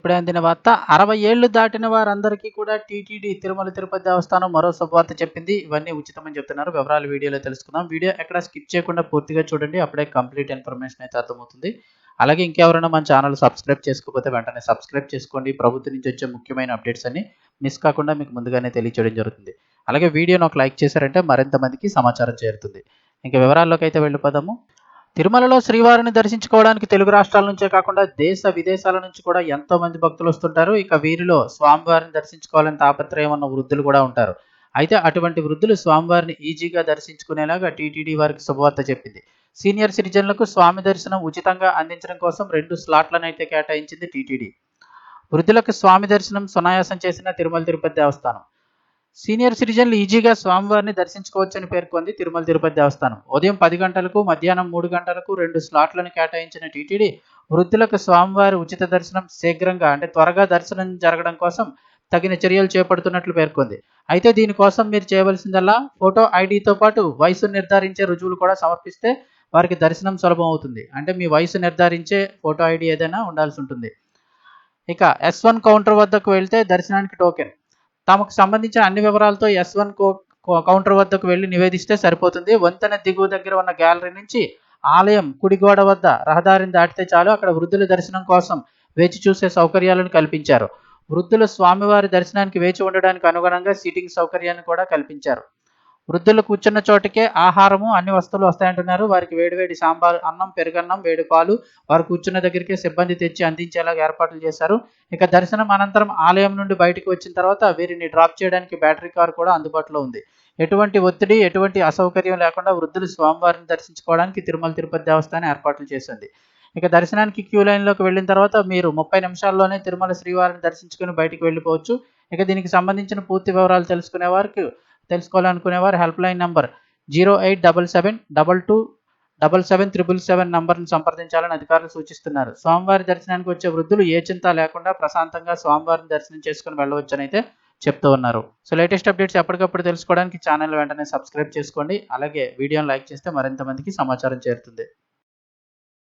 ఇప్పుడే అందిన వార్త అరవై ఏళ్ళు దాటిన వారందరికీ కూడా టీటీడీ తిరుమల తిరుపతి దేవస్థానం మరో శుభవార్త చెప్పింది. ఇవన్నీ ఉచితమని చెప్తున్నారు. వివరాలు వీడియోలో తెలుసుకుందాం. వీడియో ఎక్కడ స్కిప్ చేయకుండా పూర్తిగా చూడండి. అప్పుడే కంప్లీట్ ఇన్ఫర్మేషన్ అయితే అర్థమవుతుంది. అలాగే ఇంకెవరైనా మన ఛానల్ సబ్స్క్రైబ్ చేసుకోకపోతే వెంటనే సబ్స్క్రైబ్ చేసుకోండి. ప్రభుత్వం నుంచి వచ్చే ముఖ్యమైన అప్డేట్స్ అన్ని మిస్ కాకుండా మీకు ముందుగానే తెలియచేయడం జరుగుతుంది. అలాగే వీడియోను ఒక లైక్ చేశారంటే మరింత మందికి సమాచారం చేరుతుంది. ఇంకా వివరాల్లోకి అయితే వెళ్ళిపోదాము. తిరుమలలో శ్రీవారిని దర్శించుకోవడానికి తెలుగు రాష్ట్రాల నుంచే కాకుండా దేశ విదేశాల నుంచి కూడా ఎంతో మంది భక్తులు వస్తుంటారు. ఇక వీరిలో స్వామివారిని దర్శించుకోవాలని తాపత్రయం ఉన్న వృద్ధులు కూడా ఉంటారు. అయితే అటువంటి వృద్ధులు స్వామివారిని ఈజీగా దర్శించుకునేలాగా టీటీడీ వారికి శుభవార్త చెప్పింది. సీనియర్ సిటిజన్లకు స్వామి దర్శనం ఉచితంగా అందించడం కోసం రెండు స్లాట్లను అయితే కేటాయించింది టీటీడీ. వృద్ధులకు స్వామి దర్శనం సునాయాసం చేసిన తిరుమల తిరుపతి దేవస్థానం. సీనియర్ సిటిజన్లు ఈజీగా స్వామివారిని దర్శించుకోవచ్చని పేర్కొంది తిరుమల తిరుపతి దేవస్థానం. ఉదయం పది గంటలకు మధ్యాహ్నం మూడు గంటలకు రెండు స్లాట్లను కేటాయించిన టీటీడీ వృద్ధులకు స్వామివారి ఉచిత దర్శనం శీఘ్రంగా అంటే త్వరగా దర్శనం జరగడం కోసం తగిన చర్యలు చేపడుతున్నట్లు పేర్కొంది. అయితే దీనికోసం మీరు చేయవలసిందల్లా ఫోటో ఐడితో పాటు వయసు నిర్ధారించే రుజువులు కూడా సమర్పిస్తే వారికి దర్శనం సులభం అవుతుంది. అంటే మీ వయసు నిర్ధారించే ఫోటో ఐడి ఏదైనా ఉండాల్సి ఉంటుంది. ఇక ఎస్ వన్ కౌంటర్ వద్దకు వెళ్తే దర్శనానికి టోకెన్. తమకు సంబంధించిన అన్ని వివరాలతో ఎస్ వన్ కౌంటర్ వద్దకు వెళ్ళి నివేదిస్తే సరిపోతుంది. వంతెన దిగువ దగ్గర ఉన్న గ్యాలరీ నుంచి ఆలయం కుడిగోడ వద్ద రహదారిని దాటితే చాలు. అక్కడ వృద్ధుల దర్శనం కోసం వేచి చూసే సౌకర్యాలను కల్పించారు. వృద్ధులు స్వామివారి దర్శనానికి వేచి ఉండడానికి అనుగుణంగా సీటింగ్ సౌకర్యాన్ని కూడా కల్పించారు. వృద్ధులు కూర్చున్న చోటికే ఆహారము అన్ని వస్తువులు వస్తాయంటున్నారు. వారికి వేడివేడి సాంబార్ అన్నం పెరుగన్నం వేడి పాలు వారు కూర్చున్న దగ్గరికి సిబ్బంది తెచ్చి అందించేలాగా ఏర్పాట్లు చేశారు. ఇక దర్శనం అనంతరం ఆలయం నుండి బయటకు వచ్చిన తర్వాత వీరిని డ్రాప్ చేయడానికి బ్యాటరీ కార్ కూడా అందుబాటులో ఉంది. ఎటువంటి ఒత్తిడి ఎటువంటి అసౌకర్యం లేకుండా వృద్ధులు స్వామివారిని దర్శించుకోవడానికి తిరుమల తిరుపతి దేవస్థానం ఏర్పాట్లు చేసింది. ఇక దర్శనానికి క్యూ లైన్లోకి వెళ్ళిన తర్వాత మీరు ముప్పై నిమిషాల్లోనే తిరుమల శ్రీవారిని దర్శించుకుని బయటికి వెళ్ళిపోవచ్చు. ఇక దీనికి సంబంధించిన పూర్తి వివరాలు తెలుసుకునే వారికి తెలుసుకోవాలనుకునేవారు help line number zero eight double seven double two double seven triple seven నంబర్ను సంప్రదించాలని అధికారులు సూచిస్తున్నారు. స్వామివారి దర్శనానికి వచ్చే వృద్ధులు ఏ చింత లేకుండా ప్రశాంతంగా స్వామివారిని దర్శనం చేసుకుని వెళ్ళవచ్చని అయితే చెప్తూ ఉన్నారు. సో లేటెస్ట్ అప్డేట్స్ ఎప్పటికప్పుడు తెలుసుకోవడానికి ఛానల్ వెంటనే సబ్స్క్రైబ్ చేసుకోండి. అలాగే వీడియోని లైక్ చేస్తే మరింత మందికి సమాచారం చేరుతుంది.